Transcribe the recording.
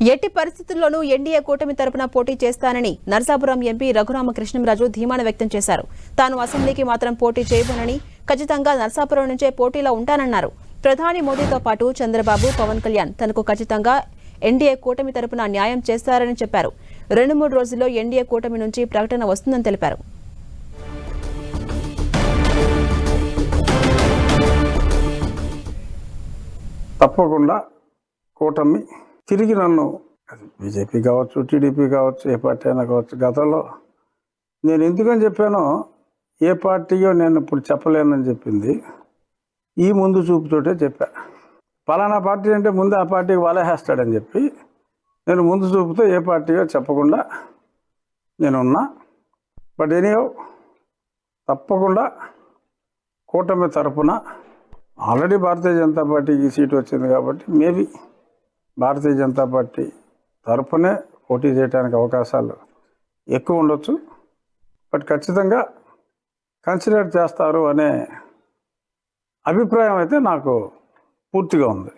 ఎట్టి పరిస్థితుల్లోనూ ఎన్డీఏ కూటమి తరపున పోటీ చేస్తానని నర్సాపురం ఎంపీ రఘురామకృష్ణంరాజు ధీమాన వ్యక్తం చేశారు. తాను అసెంబ్లీకి మాత్రం పోటీ చేయబోనని ఖచ్చితంగా నర్సాపురం నుంచే పోటీలో ఉంటానన్నారు. ప్రధాని మోదీతో పాటు చంద్రబాబు పవన్ కళ్యాణ్ తనకు ఖచ్చితంగా ఎన్డీఏ కూటమి తరపున న్యాయం చేస్తారని చెప్పారు. రెండు మూడు రోజుల్లో ఎన్డీఏ కూటమి నుంచి ప్రకటన వస్తుందని తెలిపారు. తప్పకుండా కూటమి తిరిగి నన్ను. బీజేపీ కావచ్చు టీడీపీ కావచ్చు ఏ పార్టీ అయినా కావచ్చు గతంలో నేను ఎందుకని చెప్పానో ఏ పార్టీయో నేను ఇప్పుడు చెప్పలేనని చెప్పింది. ఈ ముందు చూపుతోటే చెప్పా. పలానా పార్టీ అంటే ముందు ఆ పార్టీకి వలహేస్తాడని చెప్పి నేను ముందు చూపుతో ఏ పార్టీయో చెప్పకుండా నేనున్నా. బట్ ఎనీయో తప్పకుండా కూటమి తరపున ఆల్రెడీ భారతీయ జనతా పార్టీకి సీటు వచ్చింది కాబట్టి మేబీ భారతీయ జనతా పార్టీ తరఫునే పోటీ చేయడానికి అవకాశాలు ఎక్కువ ఉండొచ్చు. బట్ ఖచ్చితంగా కన్సిడర్ చేస్తారు అనే అభిప్రాయం అయితే నాకు పూర్తిగా ఉంది.